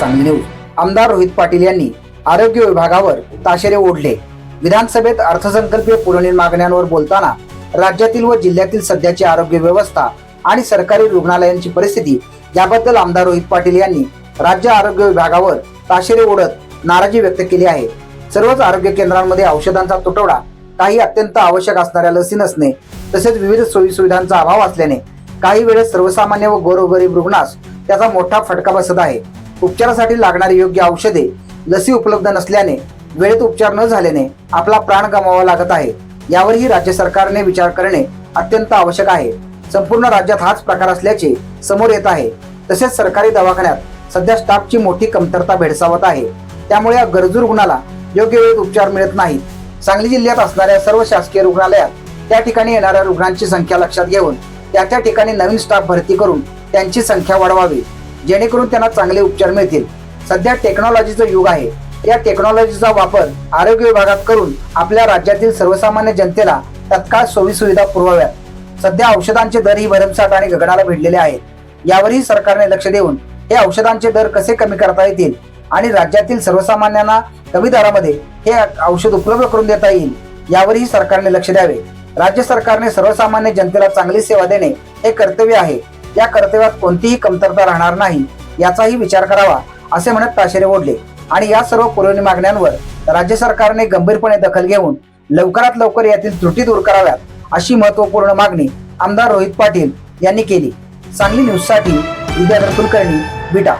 Sangli news आमदार रोहित पाटील यांनी आरोग्य विभागावर ताशेरे ओढले. विधानसभेत अर्थसंकल्पीय पुरवणी मागण्यांवर बोलताना राज्यातील व जिल्ह्यातील सध्याची आरोग्य व्यवस्था आणि सरकारी रुग्णालयांची परिस्थिती याबद्दल आमदार रोहित पाटील यांनी राज्य आरोग्य विभागावर ताशेरे ओढत नाराजी व्यक्त केली आहे. सर्वच आरोग्य केंद्रांमध्ये औषधांचा तुटवडा काही अत्यंत आवश्यक असणाऱ्या लसी नसणे तसेच विविध सोयीसुविधांचा अभाव असल्याने काही वेळेस सर्वसामान्य व गोरगरीब रुग्णास त्याचा मोठा फटका बसत आहे. उपचारासाठी लागणारी योग्य औषधे लसी उपलब्ध नसल्याने वेळेत उपचार न झाल्याने आपला प्राण गमावा लागत आहे. यावरही राज्य सरकारने विचार करणे अत्यंत आवश्यक आहे. संपूर्ण राज्यात हाच प्रकार असल्याचे समोर येत आहे. तसेच सरकारी दवाखान्यात सध्या स्टाफची मोठी कमतरता भेडसावत आहे. त्यामुळे या गरजू रुग्णाला योग्य वेळेत उपचार मिळत नाहीत. सांगली जिल्ह्यात असणाऱ्या सर्व शासकीय रुग्णालयात त्या ठिकाणी येणाऱ्या रुग्णांची संख्या लक्षात घेऊन त्या त्या ठिकाणी नवीन स्टाफ भरती करून त्यांची संख्या वाढवावी. जेणेकरून त्यांना चांगले उपचार मिळतील. सध्या टेक्नॉलॉजीचं युग आहे. या टेक्नॉलॉजीचा वापर आरोग्य विभागात करून आपल्या राज्यातील सर्वसामान्य जनतेला तत्काळ सोयीसुविधा पुरवाव्यात. सध्या औषधांचे दर ही भरमसाठ आणि गगनाला भिडलेले आहेत. यावरही सरकारने लक्ष देऊन हे औषधांचे दर कसे कमी करता येतील आणि राज्यातील सर्वसामान्यांना कमी दरामध्ये हे औषध उपलब्ध करून देता येईल यावरही सरकारने लक्ष द्यावे. राज्य सरकारने सर्वसामान्य जनतेला चांगली सेवा देणे हे कर्तव्य आहे. या कर्तव्यात कोणतीही कमतरता राहणार नाही याचाही विचार करावा असे म्हणत ताशेरे ओढले आणि या सर्व पुरवणी मागण्यांवर राज्य सरकारने गंभीरपणे दखल घेऊन लवकरात लवकर यातील त्रुटी दूर कराव्यात अशी महत्त्वपूर्ण मागणी आमदार रोहित पाटील यांनी केली. सांगली न्यूजसाठी विद्याधर कुलकर्णी विटा